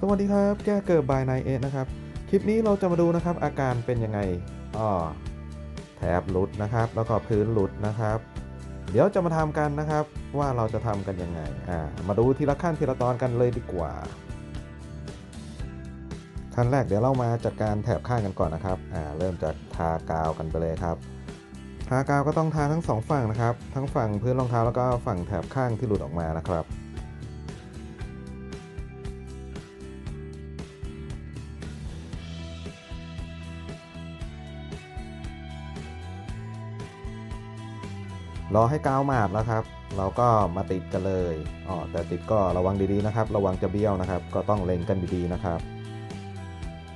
สวัสดีครับ แก้เกิดบายนายเอนะครับ คลิปนี้เราจะมาดูนะครับอาการเป็นยังไงอ้อแถบหลุดนะครับ แล้วก็พื้นหลุดนะครับ เดี๋ยวจะมาทำกันนะครับว่าเราจะทำกันยังไงอ่ามาดูทีละขั้นทีละตอนกันเลยดีกว่า ขั้นแรกเดี๋ยวเรามาจัดการแถบข้างกันก่อนนะครับอ่าเริ่มจากทากาวกันไปเลยครับทากาวก็ต้องทาทั้งสองฝั่งนะครับ ทั้งฝั่งพื้นรองเท้าแล้วก็ฝั่งแถบข้างที่หลุดออกมานะครับ รอให้กาวหมาดแล้วครับ เราก็มาติดกันเลยอ๋อแต่ติดก็ระวังดีๆนะครับ ระวังจะเบี้ยวนะครับ ก็ต้องเล็งกันดีๆนะครับ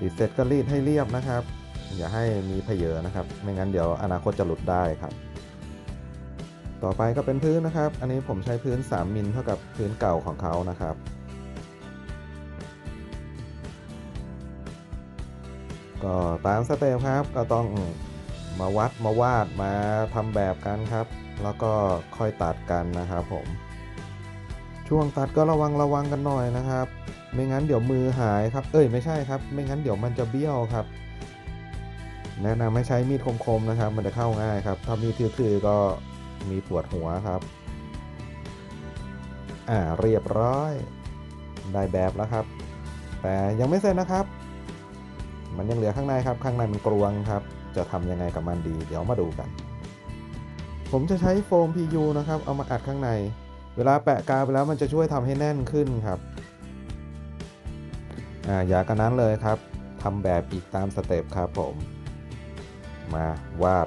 ติดเสร็จก็รีดให้เรียบนะครับ อย่าให้มีเพเยอนะครับ ไม่งั้นเดี๋ยวอนาคตจะหลุดได้ครับ ต่อไปก็เป็นพื้นนะครับ อันนี้ผมใช้พื้น 3มิลเท่ากับพื้นเก่าของเขานะครับก็ตามสเต็ปครับก็ต้อง มาวัดมาวาดมาทำแบบกันครับ แล้วก็ค่อยตัดกันนะครับผม ช่วงตัดก็ระวังระวังกันหน่อยนะครับ ไม่งั้นเดี๋ยวมือหายครับ เอ้ยไม่ใช่ครับ ไม่งั้นเดี๋ยวมันจะเบี้ยวครับ แนะนำให้ใช้มีดคมๆนะครับ มันจะเข้าง่ายครับ ถ้ามีดทื่อๆก็มีปวดหัวครับ อ่าเรียบร้อยได้แบบแล้วครับ แต่ยังไม่เสร็จนะครับ มันยังเหลือข้างในครับ ข้างในมันกรวงครับ จะทำยังไงกับมันดี เดี๋ยวมาดูกัน ผมจะใช้โฟม PU นะครับ เอามาอัดข้างใน เวลาแปะกาวไปแล้วมันจะช่วยทำให้แน่นขึ้นครับอ่าอย่ากันนั้นเลยครับทำแบบอีกตามสเต็ปครับผม มาวาด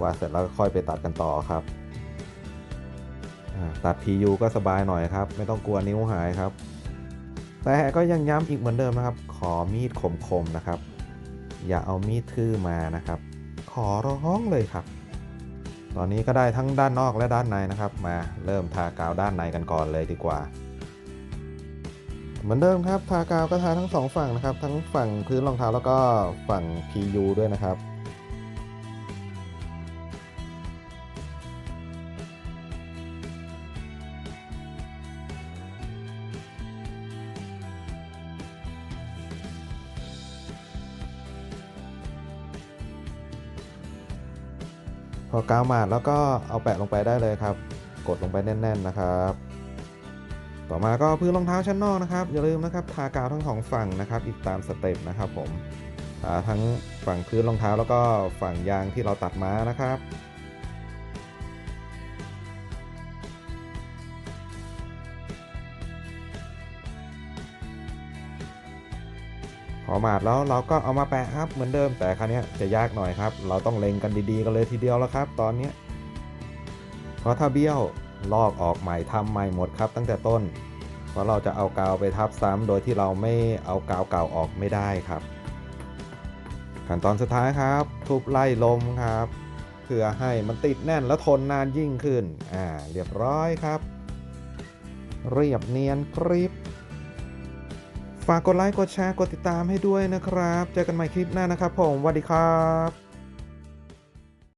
วาดเสร็จแล้วก็ค่อยไปตัดกันต่อครับตัด PU ก็สบายหน่อยครับ ไม่ต้องกลัวนิ้วหายครับ แต่ก็ยังย้ำอีกเหมือนเดิมนะครับ ขอมีดคมๆนะครับ อย่าเอามีดทื่อมานะครับ ขอร้องเลยครับ ตอนนี้ก็ได้ทั้งด้านนอกและด้านในนะครับ มาเริ่มทากาวด้านในกันก่อนเลยดีกว่า เหมือนเดิมครับ ทากาวก็ทาทั้งสองฝั่งนะครับ ทั้งฝั่งพื้นรองเท้าแล้วก็ฝั่ง PU ด้วยนะครับ พอกาวหมาดแล้วก็เอาแปะลงไปได้เลยครับ กดลงไปแน่น ๆนะครับ ต่อมาก็พื้นรองเท้าชั้นนอกนะครับ อย่าลืมนะครับทากาวทั้งสองฝั่งนะครับ อีกตามสเต็ปนะครับผมทั้งฝั่งพื้นรองเท้าแล้วก็ฝั่งยางที่เราตัดมานะครับ พอมาดแล้วเราก็เอามาแปะครับเหมือนเดิมแต่ครั้นี้จะยากหน่อยครับ เราต้องเล็งกันดีๆกันเลยทีเดียวแล้วครับ ตอนนี้เพราะถ้าเบี้ยวลอกออกใหม่ทำใหม่หมดครับ ตั้งแต่ต้น เพราะเราจะเอากาวไปทับซ้ำโดยที่เราไม่เอากาวเก่าออกไม่ได้ครับ ขั้นตอนสุดท้ายครับ ทุบไล่ลมครับเพื่อให้มันติดแน่นและทนนานยิ่งขึ้นอ่าเรียบร้อยครับ เรียบเนียนกริบ ฝากกดไลค์ กดแชร์ กดติดตามให้ด้วยนะครับ เจอกันใหม่คลิปหน้านะครับผมสวัสดีครับ